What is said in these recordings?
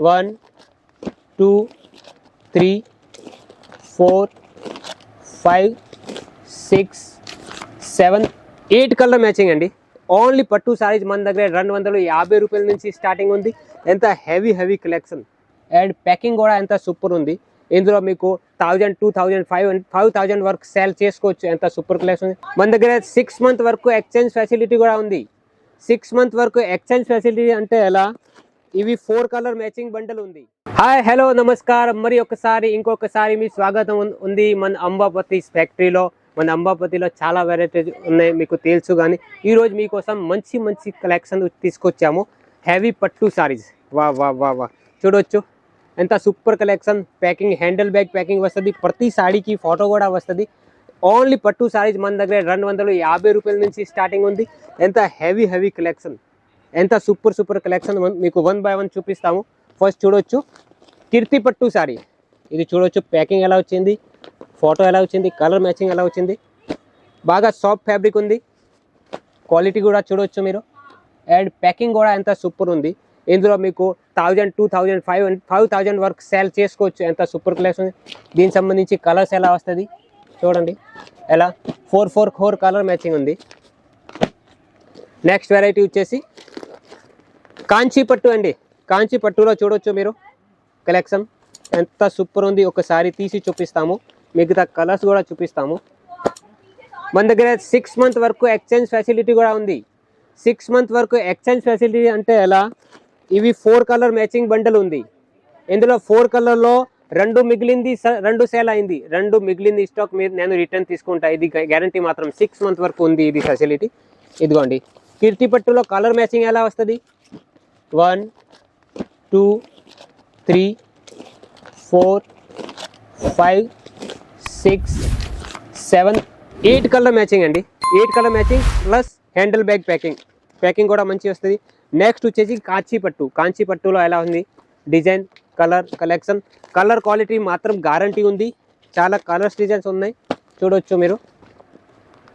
One two three four five six seven eight colour matching అండి. Only పట్టు సారీస్ మన దగ్గర రెండు వందలు యాభై రూపాయల నుంచి స్టార్టింగ్ ఉంది. ఎంత heavy heavy collection. And packing కూడా ఎంత సూపర్ ఉంది. ఇందులో మీకు thousand two thousand five five thousand వరకు సేల్ చేసుకోవచ్చు. ఎంత సూపర్ కలెక్షన్ ఉంది. మన దగ్గర సిక్స్ మంత్ వరకు ఎక్స్చేంజ్ ఫెసిలిటీ కూడా ఉంది. సిక్స్ మంత్ వరకు ఎక్స్చేంజ్ ఫెసిలిటీ అంటే ఎలా? ఇవి ఫోర్ కలర్ మ్యాచింగ్ బండల్ ఉంది. హాయ్ హలో నమస్కారం. మరి ఒకసారి ఇంకొకసారి మీ స్వాగతం ఉంది మన అంబాపతి ఫ్యాక్టరీలో. మన అంబాపతిలో చాలా వెరైటీస్ ఉన్నాయి మీకు తెలుసు కానీ ఈరోజు మీకోసం మంచి మంచి కలెక్షన్ తీసుకొచ్చాము. హెవీ పట్టు సారీస్. వా వా వా వా. చూడవచ్చు ఎంత super collection. Packing handle bag packing వస్తుంది. ప్రతి సాడీకి ఫోటో కూడా వస్తుంది. ఓన్లీ పట్టు సారీస్ మన దగ్గర రెండు వందలు యాభై రూపాయల నుంచి స్టార్టింగ్ ఉంది. ఎంత హెవీ హెవీ కలెక్షన్. ఎంత సూపర్ సూపర్ కలెక్షన్ మీకు వన్ బై వన్ చూపిస్తాము. ఫస్ట్ చూడొచ్చు. కీర్తి పట్టు సారీ ఇది చూడొచ్చు. ప్యాకింగ్ ఎలా వచ్చింది? ఫోటో ఎలా వచ్చింది? కలర్ మ్యాచింగ్ ఎలా వచ్చింది? బాగా సాఫ్ట్ ఫ్యాబ్రిక్ ఉంది. క్వాలిటీ కూడా చూడొచ్చు మీరు. అండ్ ప్యాకింగ్ కూడా ఎంత సూపర్ ఉంది. ఇందులో మీకు thousand two thousand five five thousand వరకు సేల్ చేసుకోవచ్చు. ఎంత సూపర్ కలెక్షన్ ఉంది. దీనికి సంబంధించి కలర్స్ ఎలా వస్తుంది? చూడండి. ఎలా? Four four four colour matching ఉంది. నెక్స్ట్ వెరైటీ వచ్చేసి కాంచీ పట్టు అండి. కాంచీ పట్టులో చూడొచ్చు మీరు. కలెక్షన్ ఎంత సూపర్ ఉంది. ఒకసారి తీసి చూపిస్తాము. మిగతా కలర్స్ కూడా చూపిస్తాము. మన దగ్గర సిక్స్ మంత్ వరకు ఎక్స్చేంజ్ ఫెసిలిటీ కూడా ఉంది. సిక్స్ మంత్ వరకు ఎక్స్చేంజ్ ఫెసిలిటీ అంటే ఎలా? ఇవి ఫోర్ కలర్ మ్యాచింగ్ బండల్ ఉంది. ఇందులో ఫోర్ కలర్లో రెండు మిగిలింది స- రెండు సేల్ అయింది. రెండు మిగిలింది స్టాక్ మీరు నేను రిటర్న్ తీసుకుంటా. ఇది గ్యారంటీ మాత్రం సిక్స్ మంత్ వరకు ఉంది ఇది ఫెసిలిటీ ఇదిగోండి. కీర్తి పట్టులో కలర్ మ్యాచింగ్ ఎలా వస్తుంది? One two three four five six seven eight colour matching అండి. Eight colour matching plus handle bag packing. Packing కూడా మంచి వస్తుంది. నెక్స్ట్ వచ్చేసి కాంచీ పట్టు కాంచీ పట్టులో ఎలా ఉంది? Design colour collection. Colour quality మాత్రం గ్యారంటీ ఉంది. చాలా కలర్స్ డిజైన్స్ ఉన్నాయి. చూడొచ్చు మీరు.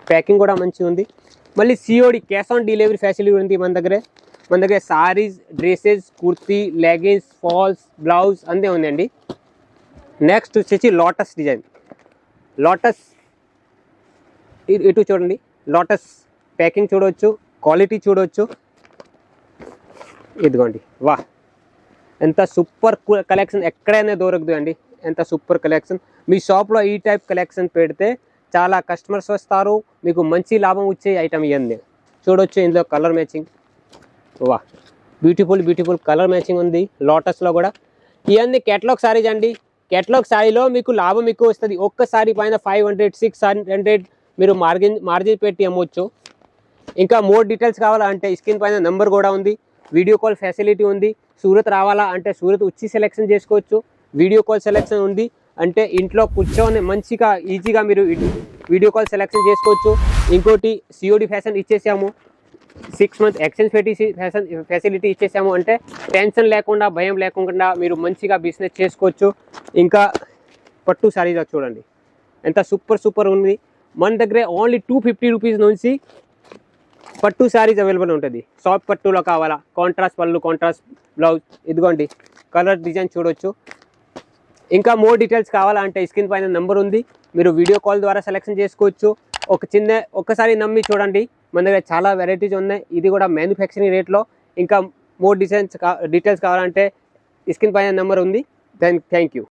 ప్యాకింగ్ కూడా మంచిగా ఉంది. మళ్ళీ COD cash on delivery facility ఉంది మన దగ్గరే. మన దగ్గర saris dresses kurti leggings falls blouse అంతే ఉందండి. నెక్స్ట్ వచ్చేసి లోటస్ డిజైన్ లోటస్ ఇటు చూడండి. లోటస్ ప్యాకింగ్ చూడవచ్చు క్వాలిటీ చూడవచ్చు ఇదిగోండి. వా! ఎంత సూపర్ కలెక్షన్ ఎక్కడైనా దొరకదు అండి ఎంత సూపర్ కలెక్షన్ మీ షాప్లో ఈ టైప్ కలెక్షన్ పెడితే చాలా కస్టమర్స్ వస్తారు. మీకు మంచి లాభం వచ్చే ఐటమ్ ఇవన్నీ చూడొచ్చు ఇందులో కలర్ మ్యాచింగ్ వా బ్యూటిఫుల్ బ్యూటిఫుల్ కలర్ మ్యాచింగ్ ఉంది. లోటస్లో కూడా. ఇవన్నీ కేటలాగ్ సారీస్ అండి. కేటలాగ్ సారీలో మీకు లాభం ఎక్కువ వస్తుంది. ఒక్కసారి పైన ఫైవ్ హండ్రెడ్ సిక్స్ హండ్రెడ్ మీరు మార్జిన్ మార్జిన్ పెట్టి అమ్మవచ్చు ఇంకా మోర్ డీటెయిల్స్ కావాలంటే స్క్రీన్ పైన నెంబర్ కూడా ఉంది. వీడియో కాల్ ఫెసిలిటీ ఉంది. సూరత్ రావాలా అంటే సూరత్ వచ్చి సెలెక్షన్ చేసుకోవచ్చు. వీడియో కాల్ సెలెక్షన్ ఉంది. అంటే ఇంట్లో కూర్చొని మంచిగా ఈజీగా మీరు వీడియో కాల్ సెలెక్షన్ చేసుకోవచ్చు. ఇంకోటి సిఓడి ఫ్యాషన్ ఇచ్చేసాము. సిక్స్ మంత్ ఎక్స్చేంజ్ ఫెటిసి ఫ్యాషన్ ఫెసిలిటీ ఇచ్చేసాము అంటే టెన్షన్ లేకుండా భయం లేకుండా మీరు మంచిగా బిజినెస్ చేసుకోవచ్చు. ఇంకా పట్టు సారీగా చూడండి. ఎంత సూపర్ సూపర్ ఉంది. మన దగ్గరే ఓన్లీ టూ ఫిఫ్టీ రూపీస్ నుంచి పట్టు శారీస్ అవైలబుల్ ఉంటుంది. సాఫ్ట్ పట్టులో కావాలా? కాంట్రాస్ట్ పళ్ళు కాంట్రాస్ట్ బ్లౌజ్ ఇదిగోండి. కలర్ డిజైన్ చూడొచ్చు. ఇంకా మోర్ డీటెయిల్స్ కావాలంటే స్క్రీన్ పైన నెంబర్ ఉంది. మీరు వీడియో కాల్ ద్వారా సెలెక్షన్ చేసుకోవచ్చు. ఒక చిన్న ఒక్కసారి నమ్మి చూడండి. మన దగ్గర చాలా వెరైటీస్ ఉన్నాయి. ఇది కూడా మ్యానుఫ్యాక్చరింగ్ రేట్లో ఇంకా మోర్ డిజైన్స్ డీటెయిల్స్ కావాలంటే స్క్రీన్ పైన నెంబర్ ఉంది. Then thank you